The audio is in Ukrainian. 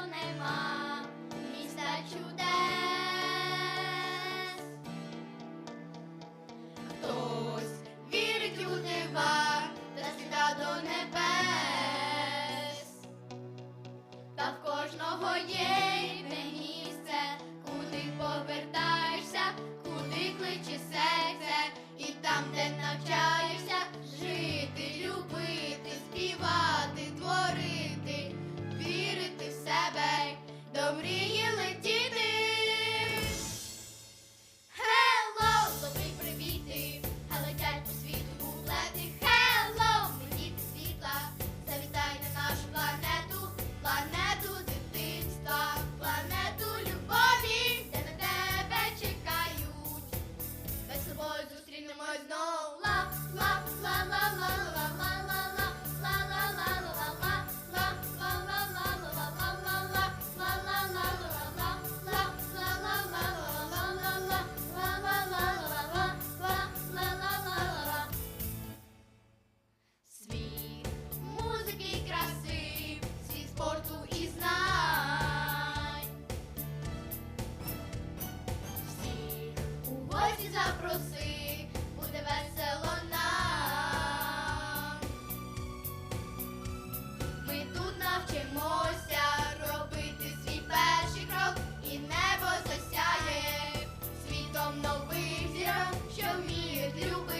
нема міста чудес, хтось вірить у дива та небес, та в кожного є. Любить